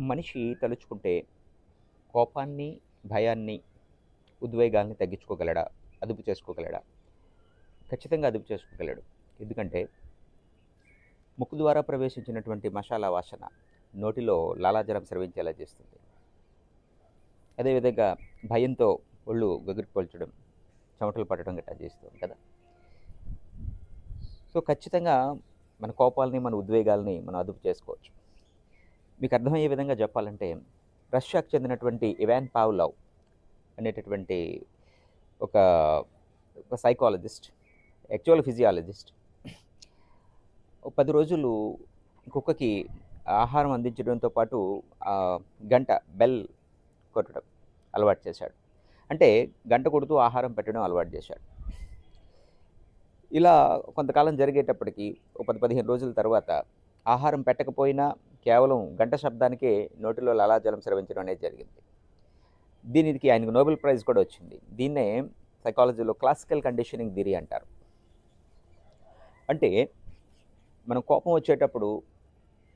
మనిషి తలుచుకుంటే కోపాన్ని భయాన్ని ఉద్వేగాల్ని తగ్గించుకోగలడా? అదుపు చేసుకోగలడా? ఖచ్చితంగా అదుపు చేసుకోగలడు. ఎందుకంటే ముక్కు ద్వారా ప్రవేశించినటువంటి మసాలా వాసన నోటిలో లాలాజలం స్రవించేలా చేస్తుంది. అదేవిధంగా భయంతో ఒళ్ళు గగురుపోల్చడం చెమటలు పట్టడం గట్టా చేస్తుంది కదా. సో ఖచ్చితంగా మన కోపాలని మన ఉద్వేగాల్ని మనం అదుపు చేసుకోవచ్చు. మీకు అర్థమయ్యే విధంగా చెప్పాలంటే రష్యాకు చెందినటువంటి ఇవాన్ పావ్లవ్ అనేటటువంటి ఒక ఒక సైకాలజిస్ట్ యాక్చువల్ ఫిజియాలజిస్ట్ పది రోజులు కుక్కకి ఆహారం అందించడంతో పాటు గంట బెల్ కొట్టడం అలవాటు చేశాడు. అంటే గంట కొడుతూ ఆహారం పెట్టడం అలవాటు చేశాడు. ఇలా కొంతకాలం జరిగేటప్పటికి ఒక పది పదిహేను రోజుల తర్వాత ఆహారం పెట్టకపోయినా కేవలం గంట శబ్దానికే నోటిలో లాలాజలం స్రవించడం అనేది జరిగింది. దీనికి ఆయనకు నోబెల్ ప్రైజ్ కూడా వచ్చింది. దీన్నే సైకాలజీలో క్లాసికల్ కండిషనింగ్ థిరీ అంటారు. అంటే మనం కోపం వచ్చేటప్పుడు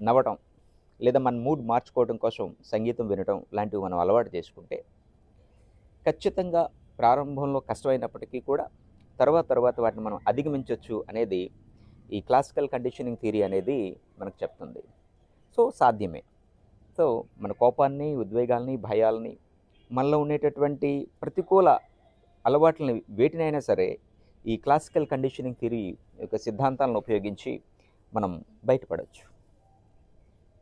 నవ్వటం లేదా మన మూడ్ మార్చుకోవడం కోసం సంగీతం వినటం లాంటివి మనం అలవాటు చేసుకుంటే ఖచ్చితంగా ప్రారంభంలో కష్టమైనప్పటికీ కూడా తర్వాత తర్వాత వాటిని మనం అధిగమించవచ్చు అనేది ఈ క్లాసికల్ కండిషనింగ్ థియరీ అనేది మనకు చెప్తుంది. సో సాధ్యమే. సో మన కోపాన్ని ఉద్వేగాల్ని భయాల్ని మనలో ఉండేటటువంటి ప్రతికూల అలవాట్లని వేటినైనా సరే ఈ క్లాసికల్ కండిషనింగ్ థిరీ యొక్క సిద్ధాంతాలను ఉపయోగించి మనం బయటపడవచ్చు